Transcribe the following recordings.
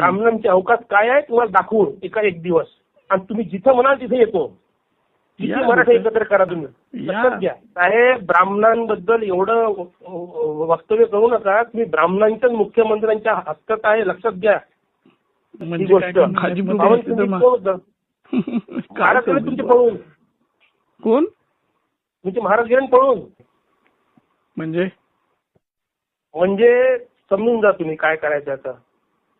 ब्राह्मणांचे अवकाश काय आहे तुम्हाला दाखवून एका एक दिवस. आणि तुम्ही जिथं म्हणाल तिथे येतो. या मराठा. एकत्र करा तुम्ही. लक्षात घ्या. साहेब ब्राह्मणांबद्दल एवढं वक्तव्य करू नका. तुम्ही ब्राह्मणांच्याच मुख्यमंत्र्यांच्या हक्कात आहे लक्षात घ्या. ही म्हणजे काय गोष्ट महाराज गेले तुमचे? पळून. कोण? तुमचे महाराज गेले पळून. म्हणजे? म्हणजे समजून जा तुम्ही काय करायचं आता.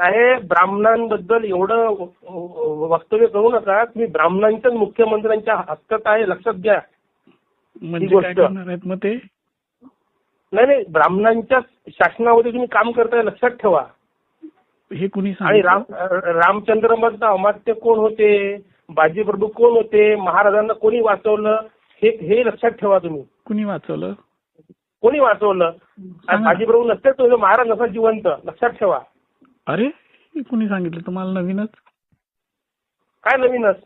साहेब ब्राह्मणांबद्दल एवढं वक्तव्य करू नका. तुम्ही ब्राह्मणांच्याच मुख्यमंत्र्यांच्या हक्कात आहे लक्षात घ्या. म्हणजे गोष्ट. मग ते? नाही नाही ब्राह्मणांच्या शासनामध्ये तुम्ही काम करताय लक्षात ठेवा. हे कुणी आणि राम रामचंद्र मधलं अमात्य कोण होते? बाजीप्रभू कोण होते? महाराजांना कोणी वाचवलं? हे हे लक्षात ठेवा तुम्ही. कुणी वाचवलं? कोणी वाचवलं. बाजीप्रभू नसते तो महाराज नसा जिवंत. लक्षात ठेवा. अरे हे कुणी सांगितलं? तुम्हाला नवीनच? काय नवीनच?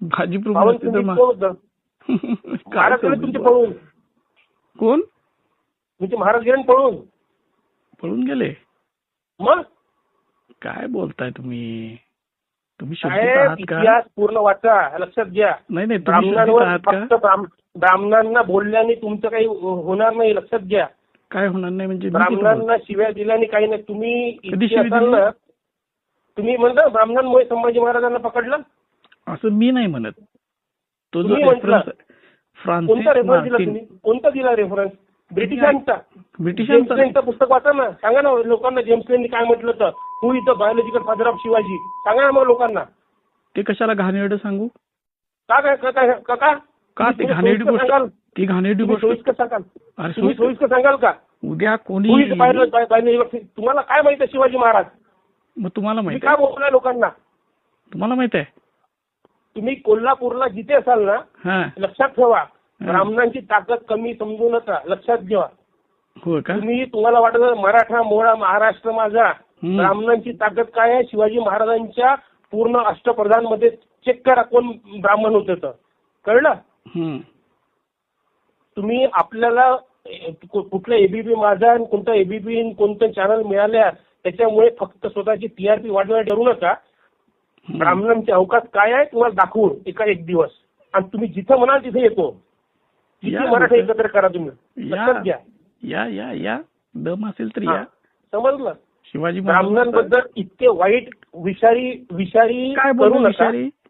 भाजी? पळून. कोण? तुमचे महाराज गेले पळून. पळून गेले? मग? काय बोलताय तुम्ही? तुम्ही इतिहास पूर्ण वाचा लक्षात घ्या. नाही नाही ब्राह्मणांवर फक्त ब्राह्मणांना बोलल्याने तुमचं काही होणार नाही लक्षात घ्या. काय होणार नाही म्हणजे? ब्राह्मणांना शिव्या दिल्याने काही नाही. तुम्ही तुम्ही म्हणता ब्राह्मणांमुळे संभाजी महाराजांना पकडलं? असं मी नाही म्हणत. तो जो. रेफरन्स कोणता रेफरन्स दिला कोणता दिला रेफरन्स ब्रिटिशांचा. ब्रिटिशांचा पुस्तक वाचा ना. सांगा ना लोकांना जेम्स लेननी काय म्हटलं तर who is the biological father of Shivaji? सांगा ना मग लोकांना. ते कशाला घाणेरडं सांगू? का काय का काय का? ते तुम्ही घाणेरडी गोष्ट सांगाल? ती घाणेरडी गोष्ट सोयीस्कर सांगाल. सोयीस्कर सांगाल का? उद्या कोणी बायोलॉजी तुम्हाला काय माहिती आहे शिवाजी महाराज? मग तुम्हाला तुम्ही माहीत काय बोलताय लोकांना? तुम्हाला माहीत आहे. तुम्ही कोल्हापूरला जिथे असाल ना हा. लक्षात ठेवा. ब्राह्मणांची ताकद कमी समजू नका. लक्षात घ्या. हो का? तुम्ही तुम्हाला वाटत असेल, मराठा मोळा महाराष्ट्र माझा. हम्म. ब्राह्मणांची ताकद काय आहे? शिवाजी महाराजांच्या पूर्ण अष्टप्रधानमध्ये चेक करा कोण ब्राह्मण होते तर. कळलं? हम्म. तुम्ही आपल्याला कुठलं एबीपी माझा आणि कोणतं एबीपी कोणतं चॅनल मिळाल्या त्याच्यामुळे फक्त स्वतःची टीआरपी वाढवायला ठरू नका. ब्राह्मणांचे अवकाश काय आहे तुम्हाला दाखवून एका एक दिवस. आणि तुम्ही जिथं म्हणाल तिथे येतो. मराठा. एकत्र करा तुम्ही. घ्या. या या या. दम असेल तर. या. समजलं? शिवाजी ब्राह्मणांबद्दल इतके वाईट विषारी विषारी काय नका. विषारी?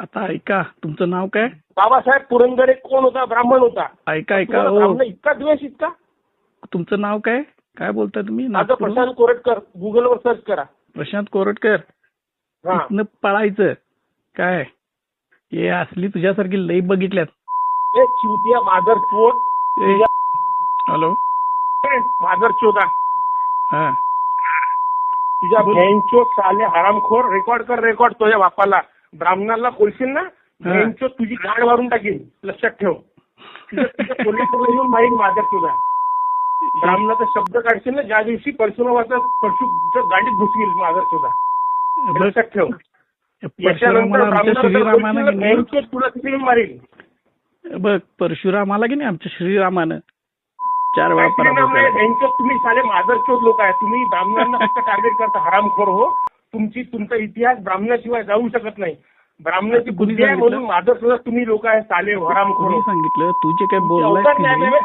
आता ऐका तुमचं नाव काय? बाबासाहेब पुरंदरे कोण होता? ब्राह्मण होता. ऐका ऐका तुम्हाला हो. ब्राह्मण इतका द्वेष इतका? तुमचं नाव काय? काय बोलताय तुम्ही? माझं? प्रशांत कोरटकर. गुगलवर सर्च करा. प्रशांत कोरटकर? हा. इथनं पळायचं. काय? हे असली तुझ्यासारखी लई बघितल्यात. ए चिवतिया मादर चोट ए, हॅलो. मादर चोदा हा. तुझ्या बँचो साले हरामखोर. रेकॉर्ड कर रेकॉर्ड तुझ्या बापाला. ब्राह्मणाला बोलशील ना तुझी गाड मारून टाकीन. लक्षात ठेव. कोल्हापूरला येऊन माहीत मादर चोदा ब्राह्मणाचा शब्द काढशील ना ज्या दिवशी परशुरामाचा परशु गाडीत घुसवील चोदा बघ लक्षात ठेव. तुला तिथे येऊन मारेल बघ परशुरामाला की नाही आमच्या श्रीरामानं? चार वेळा तुम्ही साले मादरचोद लोक आहे. तुम्ही ब्राह्मणांना फक्त टार्गेट करता. हरामखोर हो. तुमची तुमचा इतिहास ब्राह्मणाशिवाय जाऊ शकत नाही. ब्राह्मणाची बुद्धी आहे सांगितलं? म्हणून मादरचोद तुम्ही लोक आहे साले कोणी हो. सांगितलं? तू जे काय बोललाय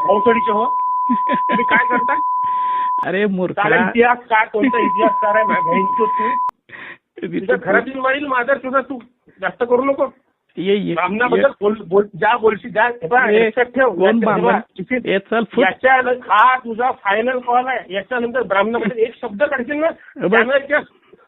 भोसडीचे हो. तुम्ही काय करता? अरे मूर्खा. इतिहास काय कोणता इतिहास कार आहे तू. घरातील मारील मादरचोद तू जास्त करू नको. ये ये ब्राह्मणाबद्दल बोल- बोल- ज्या बोलशी हे याच्या- हे तुझा फायनल कॉल आहे. याच्यानंतर ब्राह्मणाबद्दल एक शब्द काढशील ना?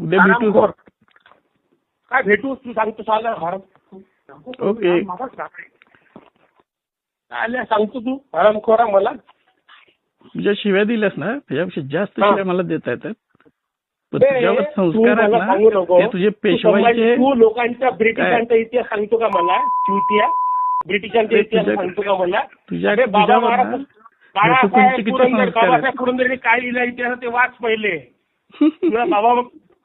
उद्या भेटू. काय भेटू? तू सांगतो साला हराम ओके. आल्या? सांगतो तू. हरामखोरा मला. तुझ्या शिव्या दिल्यास ना? त्याच्यापेक्षा जास्त. शिव्या मला देता येतात. तुझ्यावर संस्कार. ते तुझे पेशवाईचे तू लोकांच्या ब्रिटिशांचा इतिहास सांगतो का मला? चिवटिया ब्रिटिशांचा इतिहास सांगतो का मला? तुझ्या अरे बाबा महाराज बाळासाहेब पुरंदर. बाबासाहेब पुरंदरेने काय लिहिलं इतिहास ते वाच पहिले. बाबा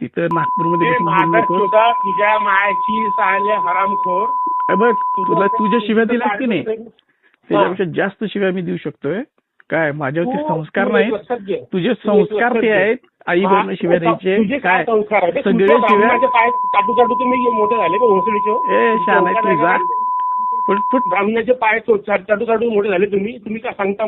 तिथं नागपूरमध्ये तुझ्या मायाची साले हरामखोर. बघ तुला तुझ्या शिव्या दिल्यास की नाही. त्याच्यापेक्षा जास्त शिव्या मी देऊ शकतोय. काय माझ्यावरती संस्कार घे. तुझे संस्कार ते. आहेत. आई वडील शिव्या द्यायचे. काय सगळे शिव्या? चाटू चाटू तुम्ही मोठे झाले ए शहाणा आहे तुझा फुट ब्राह्मणाचे पाय चाटू चाटू मोठे झाले तुम्ही. तुम्ही काय सांगता